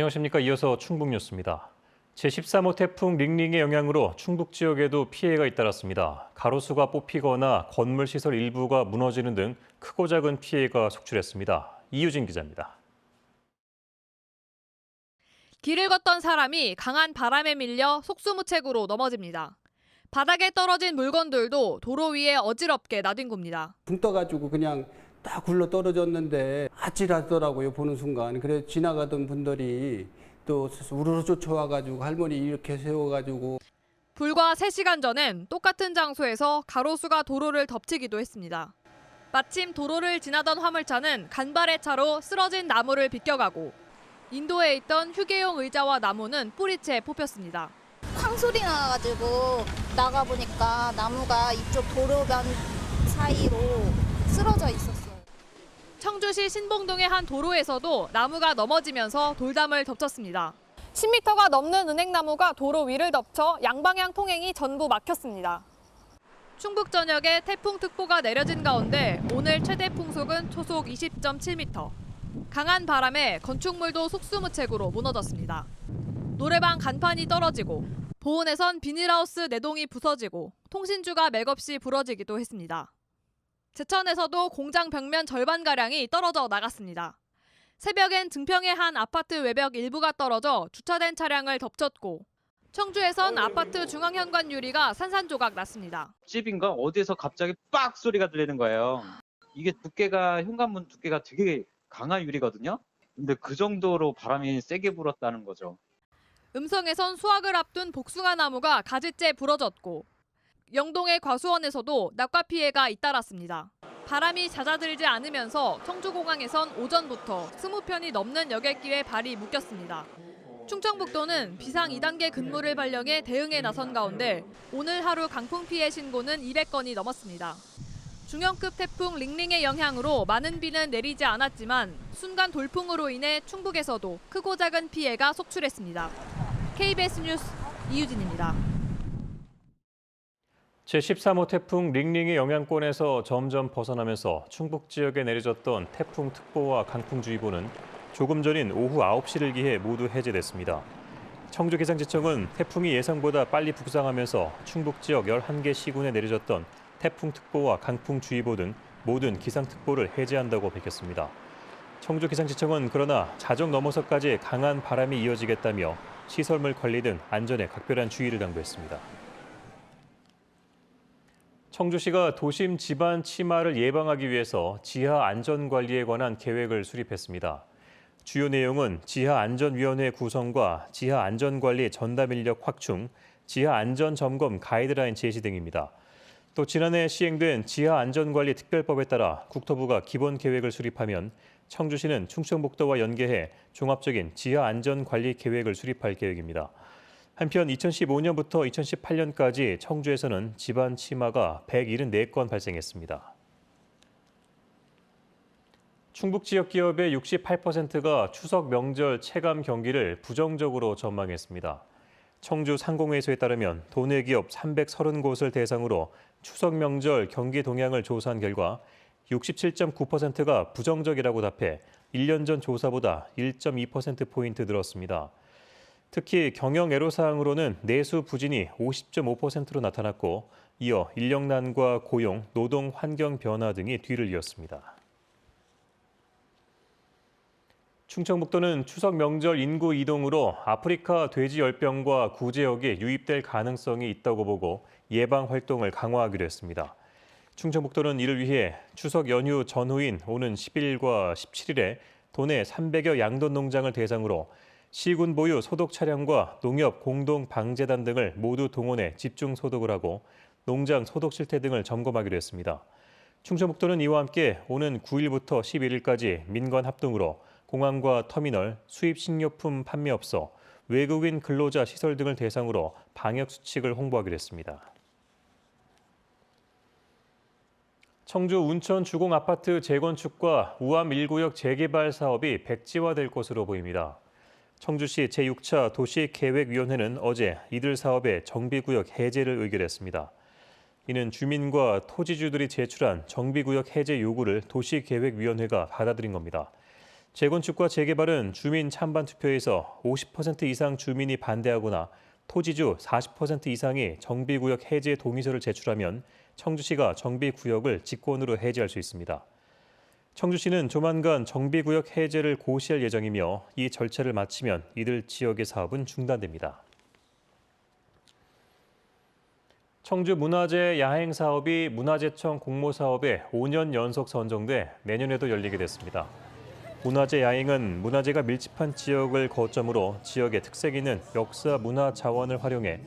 안녕하십니까. 이어서 충북 뉴스입니다. 제13호 태풍 링링의 영향으로 충북 지역에도 피해가 잇따랐습니다. 가로수가 뽑히거나 건물 시설 일부가 무너지는 등 크고 작은 피해가 속출했습니다. 이유진 기자입니다. 길을 걷던 사람이 강한 바람에 밀려 속수무책으로 넘어집니다. 바닥에 떨어진 물건들도 도로 위에 어지럽게 나뒹굽니다. 붕 떠가지고 그냥 딱 굴러 떨어졌는데 아찔하더라고요 보는 순간 그래 지나가던 분들이 또 우르르 쫓아와가지고 할머니 이렇게 세워가지고 불과 3시간 전엔 똑같은 장소에서 가로수가 도로를 덮치기도 했습니다. 마침 도로를 지나던 화물차는 간발의 차로 쓰러진 나무를 비껴가고 인도에 있던 휴게용 의자와 나무는 뿌리채 뽑혔습니다. 쾅 소리 나가지고 나가 보니까 나무가 이쪽 도로변 사이로 쓰러져 있었어요. 청주시 신봉동의 한 도로에서도 나무가 넘어지면서 돌담을 덮쳤습니다. 10m가 넘는 은행나무가 도로 위를 덮쳐 양방향 통행이 전부 막혔습니다. 충북 전역에 태풍특보가 내려진 가운데 오늘 최대 풍속은 초속 20.7m. 강한 바람에 건축물도 속수무책으로 무너졌습니다. 노래방 간판이 떨어지고 보온에선 비닐하우스 내동이 부서지고 통신주가 맥없이 부러지기도 했습니다. 제천에서도 공장 벽면 절반가량이 떨어져 나갔습니다. 새벽엔 증평의 한 아파트 외벽 일부가 떨어져 주차된 차량을 덮쳤고 청주에선 아파트 중앙 현관 유리가 산산조각 났습니다. 집인가 어디에서 갑자기 빡 소리가 들리는 거예요. 이게 두께가 현관문 두께가 되게 강한 유리거든요. 근데 그 정도로 바람이 세게 불었다는 거죠. 음성에선 수확을 앞둔 복숭아 나무가 가지째 부러졌고 영동의 과수원에서도 낙과 피해가 잇따랐습니다. 바람이 잦아들지 않으면서 청주공항에선 오전부터 20편이 넘는 여객기에 발이 묶였습니다. 충청북도는 비상 2단계 근무를 발령해 대응에 나선 가운데 오늘 하루 강풍 피해 신고는 200건이 넘었습니다. 중형급 태풍 링링의 영향으로 많은 비는 내리지 않았지만 순간 돌풍으로 인해 충북에서도 크고 작은 피해가 속출했습니다. KBS 뉴스 이유진입니다. 제13호 태풍 링링의 영향권에서 점점 벗어나면서 충북 지역에 내려졌던 태풍특보와 강풍주의보는 조금 전인 오후 9시를 기해 모두 해제됐습니다. 청주기상지청은 태풍이 예상보다 빨리 북상하면서 충북 지역 11개 시군에 내려졌던 태풍특보와 강풍주의보 등 모든 기상특보를 해제한다고 밝혔습니다. 청주기상지청은 그러나 자정 넘어서까지 강한 바람이 이어지겠다며 시설물 관리 등 안전에 각별한 주의를 당부했습니다. 청주시가 도심 집안 침하를 예방하기 위해서 지하 안전 관리에 관한 계획을 수립했습니다. 주요 내용은 지하 안전위원회 구성과 지하 안전관리 전담 인력 확충, 지하 안전 점검 가이드라인 제시 등입니다. 또 지난해 시행된 지하 안전관리 특별법에 따라 국토부가 기본 계획을 수립하면 청주시는 충청북도와 연계해 종합적인 지하 안전 관리 계획을 수립할 계획입니다. 한편 2015년부터 2018년까지 청주에서는 집안 침하가 174건 발생했습니다. 충북 지역 기업의 68%가 추석 명절 체감 경기를 부정적으로 전망했습니다. 청주 상공회의소에 따르면 도내 기업 330곳을 대상으로 추석 명절 경기 동향을 조사한 결과 67.9%가 부정적이라고 답해 1년 전 조사보다 1.2%포인트 늘었습니다. 특히 경영 애로사항으로는 내수 부진이 50.5%로 나타났고 이어 인력난과 고용, 노동 환경 변화 등이 뒤를 이었습니다. 충청북도는 추석 명절 인구 이동으로 아프리카 돼지 열병과 구제역이 유입될 가능성이 있다고 보고 예방 활동을 강화하기로 했습니다. 충청북도는 이를 위해 추석 연휴 전후인 오는 10일과 17일에 도내 300여 양돈 농장을 대상으로 시군 보유 소독 차량과 농협 공동 방재단 등을 모두 동원해 집중 소독을 하고 농장 소독 실태 등을 점검하기로 했습니다. 충청북도는 이와 함께 오는 9일부터 11일까지 민관 합동으로 공항과 터미널, 수입 식료품 판매업소, 외국인 근로자 시설 등을 대상으로 방역 수칙을 홍보하기로 했습니다. 청주 운천 주공 아파트 재건축과 우암 1구역 재개발 사업이 백지화될 것으로 보입니다. 청주시 제6차 도시계획위원회는 어제 이들 사업의 정비구역 해제를 의결했습니다. 이는 주민과 토지주들이 제출한 정비구역 해제 요구를 도시계획위원회가 받아들인 겁니다. 재건축과 재개발은 주민 찬반 투표에서 50% 이상 주민이 반대하거나 토지주 40% 이상이 정비구역 해제 동의서를 제출하면 청주시가 정비구역을 직권으로 해제할 수 있습니다. 청주시는 조만간 정비구역 해제를 고시할 예정이며 이 절차를 마치면 이들 지역의 사업은 중단됩니다. 청주 문화재 야행 사업이 문화재청 공모 사업에 5년 연속 선정돼 내년에도 열리게 됐습니다. 문화재 야행은 문화재가 밀집한 지역을 거점으로 지역의 특색 있는 역사 문화 자원을 활용해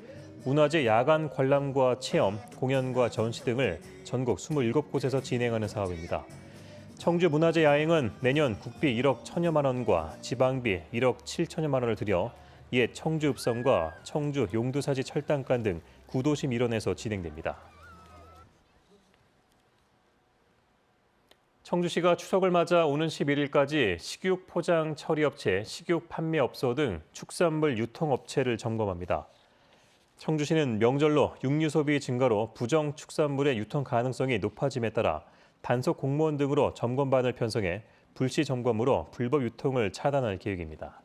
문화재 야간 관람과 체험, 공연과 전시 등을 전국 27곳에서 진행하는 사업입니다. 청주 문화재 야행은 내년 국비 1억 1천여만 원과 지방비 1억 7천여만 원을 들여 옛 청주 읍성과 청주 용두사지 철당간 등 구도심 일원에서 진행됩니다. 청주시가 추석을 맞아 오는 11일까지 식육 포장 처리업체, 식육 판매업소 등 축산물 유통업체를 점검합니다. 청주시는 명절로 육류 소비 증가로 부정 축산물의 유통 가능성이 높아짐에 따라 단속 공무원 등으로 점검반을 편성해 불시 점검으로 불법 유통을 차단할 계획입니다.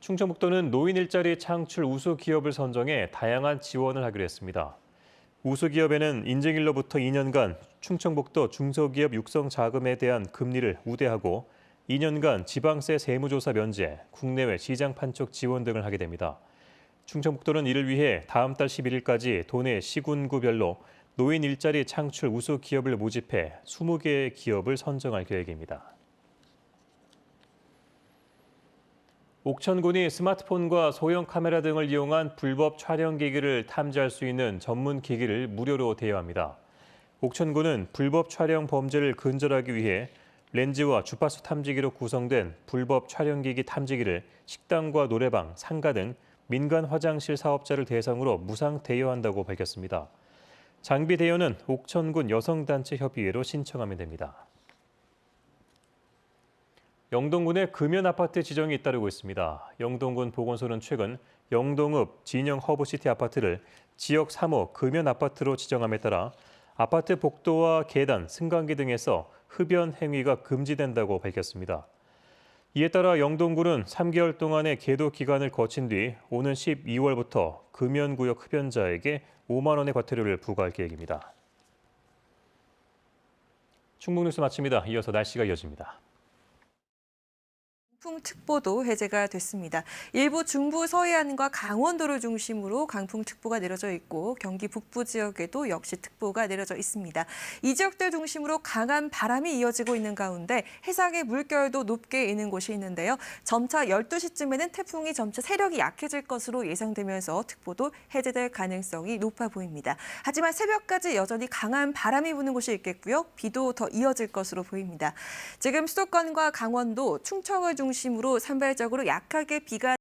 충청북도는 노인 일자리 창출 우수 기업을 선정해 다양한 지원을 하기로 했습니다. 우수 기업에는 인증일로부터 2년간 충청북도 중소기업 육성 자금에 대한 금리를 우대하고 2년간 지방세 세무조사 면제, 국내외 시장 판촉 지원 등을 하게 됩니다. 충청북도는 이를 위해 다음 달 11일까지 도내 시군구별로 노인 일자리 창출 우수 기업을 모집해 20개의 기업을 선정할 계획입니다. 옥천군이 스마트폰과 소형 카메라 등을 이용한 불법 촬영 기기를 탐지할 수 있는 전문 기기를 무료로 대여합니다. 옥천군은 불법 촬영 범죄를 근절하기 위해 렌즈와 주파수 탐지기로 구성된 불법 촬영 기기 탐지기를 식당과 노래방, 상가 등 민간 화장실 사업자를 대상으로 무상 대여한다고 밝혔습니다. 장비 대여는 옥천군 여성단체 협의회로 신청하면 됩니다. 영동군에 금연 아파트 지정이 잇따르고 있습니다. 영동군 보건소는 최근 영동읍 진영 허브시티 아파트를 지역 3호 금연 아파트로 지정함에 따라 아파트 복도와 계단, 승강기 등에서 흡연 행위가 금지된다고 밝혔습니다. 이에 따라 영동군은 3개월 동안의 계도 기간을 거친 뒤 오는 12월부터 금연구역 흡연자에게 5만 원의 과태료를 부과할 계획입니다. 충북뉴스 마칩니다. 이어서 날씨가 이어집니다. 강풍특보도 해제가 됐습니다. 일부 중부 서해안과 강원도를 중심으로 강풍특보가 내려져 있고 경기 북부 지역에도 역시 특보가 내려져 있습니다. 이 지역들 중심으로 강한 바람이 이어지고 있는 가운데 해상의 물결도 높게 이는 곳이 있는데요. 점차 12시쯤에는 태풍이 점차 세력이 약해질 것으로 예상되면서 특보도 해제될 가능성이 높아 보입니다. 하지만 새벽까지 여전히 강한 바람이 부는 곳이 있겠고요. 비도 더 이어질 것으로 보입니다. 지금 수도권과 강원도, 충청을 중심으로 산발적으로 약하게 비가